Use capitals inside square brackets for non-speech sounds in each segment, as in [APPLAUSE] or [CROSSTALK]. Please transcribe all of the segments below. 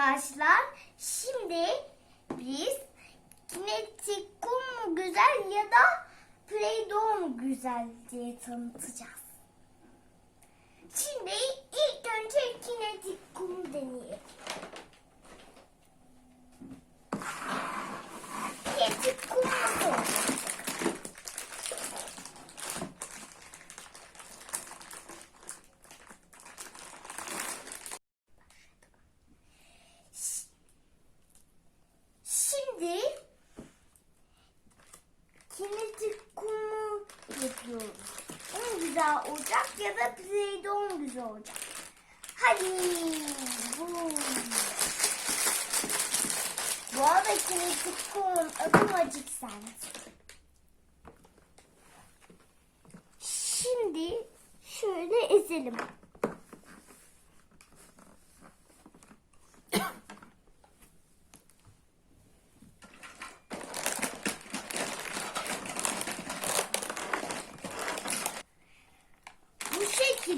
arkadaşlar. Şimdi biz kinetik kum mu güzel ya da Play-Doh mu güzel diye tanıtacağız. Şimdi ilk önce kinetik kum deneyelim. Kinetik kum nasıl olacak? Şimdi kinetik kumu yapıyoruz. Güzel olacak ya da Play-Doh güzel olacak. Hadi. Bu. Bu arada kinetik kumun adı Magic Sense. Şimdi şöyle ezelim.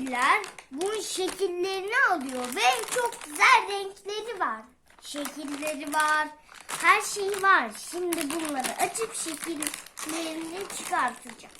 Şekiller bunun şekillerini alıyor ve çok güzel renkleri var. Şekilleri var. Her şeyi var. Şimdi bunları açıp şekillerini çıkartacağım.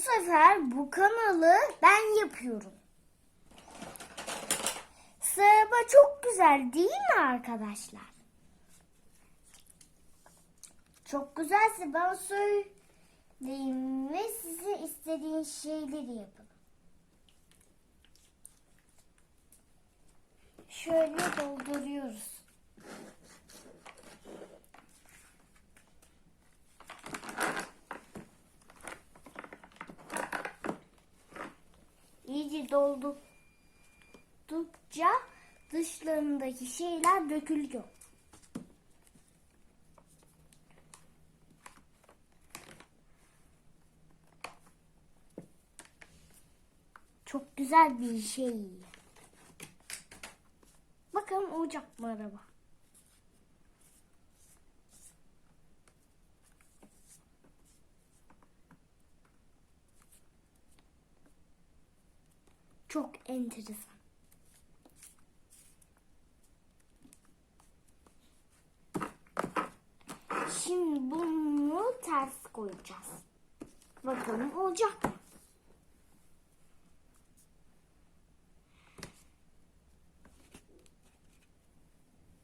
Sefer bu kanalı ben yapıyorum. Sıraba çok güzel değil mi arkadaşlar? Çok güzelse ben söyleyeyim ve size istediğin şeyleri yapın. Şöyle dolduruyoruz. Doldukça dışlarındaki şeyler dökülüyor. Çok güzel bir şey. Bakın olacak mı araba? Çok enteresan. Şimdi bunu ters koyacağız. Bakalım olacak mı?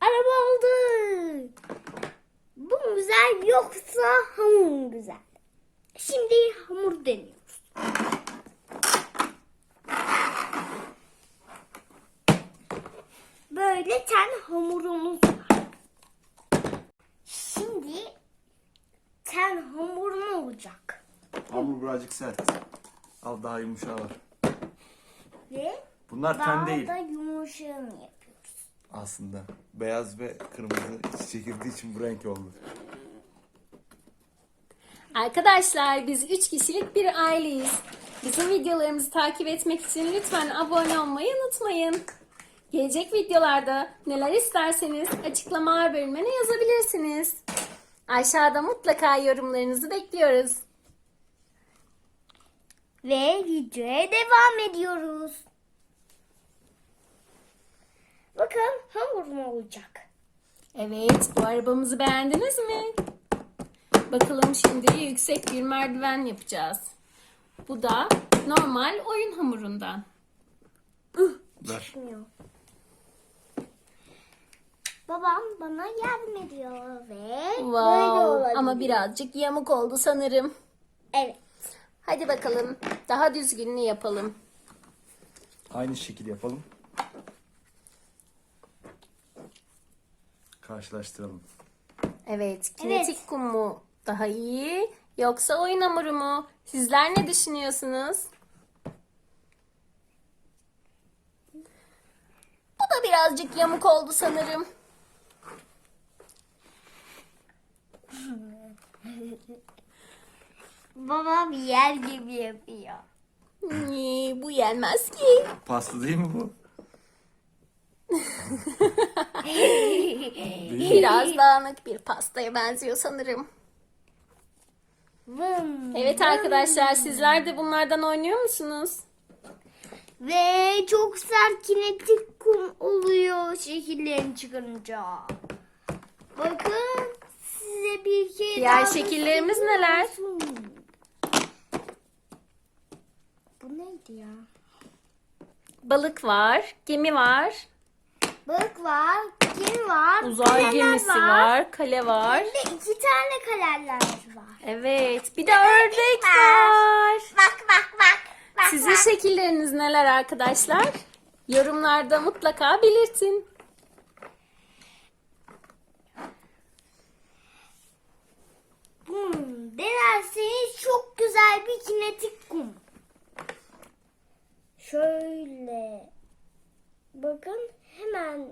Araba oldu. Bu mu güzel yoksa hamur mu güzel? Şimdi hamur deniyoruz. Böyle ten hamurumuz var. Şimdi ten hamuru ne olacak? Hamur birazcık sert. Al daha yumuşağı Ve Bunlar ten daha değil da yumuşağını yapıyoruz. aslında. Beyaz ve kırmızı çekildiği için bu renk oldu. Arkadaşlar biz 3 kişilik bir aileyiz. Bizim videolarımızı takip etmek için lütfen abone olmayı unutmayın. Gelecek videolarda neler isterseniz açıklamalar bölümüne yazabilirsiniz. Aşağıda mutlaka yorumlarınızı bekliyoruz. Ve videoya devam ediyoruz. Bakın hamur mu olacak? Evet, bu arabamızı beğendiniz mi? Bakalım şimdi yüksek bir merdiven yapacağız. Bu da normal oyun hamurundan. Ver. Bilmiyorum. Babam bana yardım ediyor ve böyle Wow, olabilir. ama birazcık yamuk oldu sanırım. Evet. Hadi bakalım daha düzgününü yapalım. Aynı şekil yapalım. Karşılaştıralım. Evet, kinetik kum mu daha iyi yoksa oyun hamuru mu? Sizler ne düşünüyorsunuz? Bu da birazcık yamuk oldu sanırım. Babam yer gibi yapıyor. Niye, bu yenmez ki. Pasta değil mi bu? [LAUGHS] Biraz dağınık bir pastaya benziyor sanırım. Vım. Evet arkadaşlar sizler de bunlardan oynuyor musunuz? Ve çok sert kinetik kum oluyor şekillerini çıkarınca. Bakın size bir kere Diğer daha şekillerimiz neler? Bu neydi ya? Balık var, gemi var, Balık var, gemi var, uzay kaleler gemisi var, kale var. De iki tane kaleler var. Evet, bir de ördek var. Bak bak bak. bak Sizin bak. şekilleriniz neler arkadaşlar? Yorumlarda mutlaka belirtin. Hmm, denerseniz çok güzel bir kinetik kum. Şöyle. Bakın hemen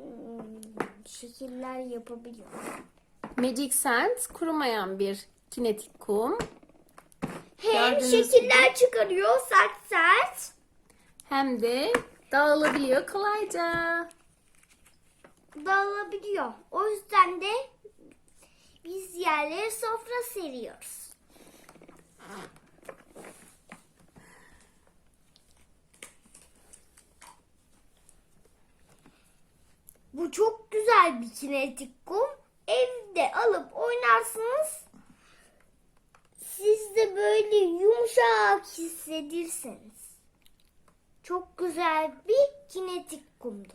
şekiller yapabiliyor. Magic Sand kurumayan bir kinetik kum. Hem Gördüğünüz şekiller çıkarıyor sert sert. Hem de dağılabiliyor kolayca. Dağılabiliyor. O yüzden de biz yerlere sofra seriyoruz. Bu çok güzel bir kinetik kum. Evde alıp oynarsınız. Siz de böyle yumuşak hissedirsiniz. Çok güzel bir kinetik kumdu.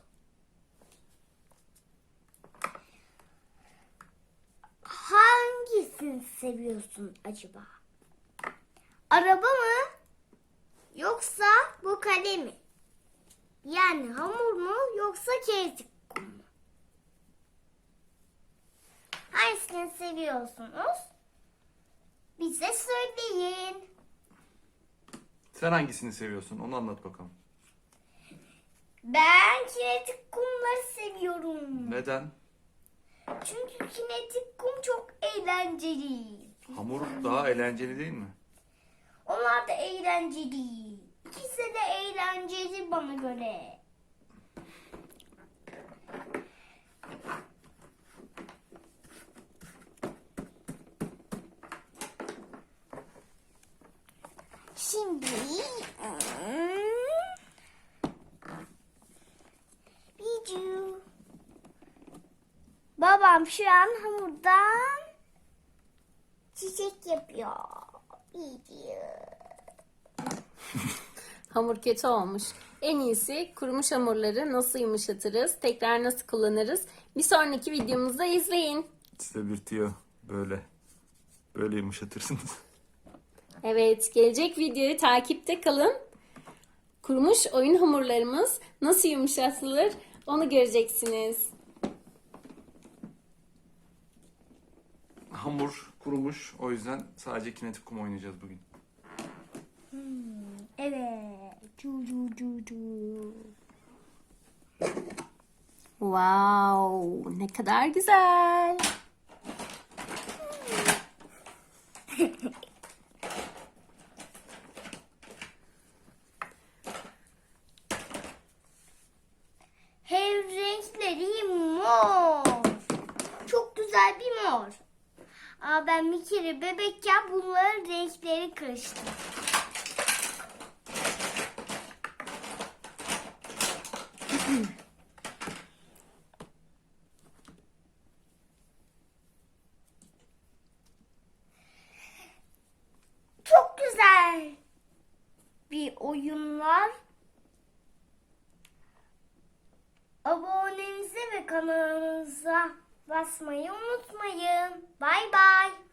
Hangisini seviyorsun acaba? Araba mı? Yoksa bu kale mi? Yani hamur mu yoksa kinetik kum mu? Hangisini seviyorsunuz? Bize söyleyin. Sen hangisini seviyorsun? Onu anlat bakalım. Ben kinetik kumları seviyorum. Neden? Çünkü kinetik kum çok eğlenceli. Hamur daha eğlenceli değil mi? Onlar da eğlenceli. İkisi de eğlenceli bana göre. Şimdi Bicu. Babam şu an hamurdan çiçek yapıyor. Bicu. [LAUGHS] Hamur kötü olmuş. En iyisi kurumuş hamurları nasıl yumuşatırız, tekrar nasıl kullanırız? Bir sonraki videomuzda izleyin. Size bir tüyo böyle. Böyle yumuşatırsınız. Evet, gelecek videoyu takipte kalın. Kurumuş oyun hamurlarımız nasıl yumuşatılır onu göreceksiniz. Hamur kurumuş. O yüzden sadece kinetik kum oynayacağız bugün. Evet. Cu cu cu cu. Wow, ne kadar güzel. Hem renkleri mor. Çok güzel bir mor. Aa, ben bir kere bebekken bunların renkleri karıştı. [CLEARS THROAT] Çok güzel bir oyun var. Abonenize ve kanalımıza basmayı unutmayın. Bay bay.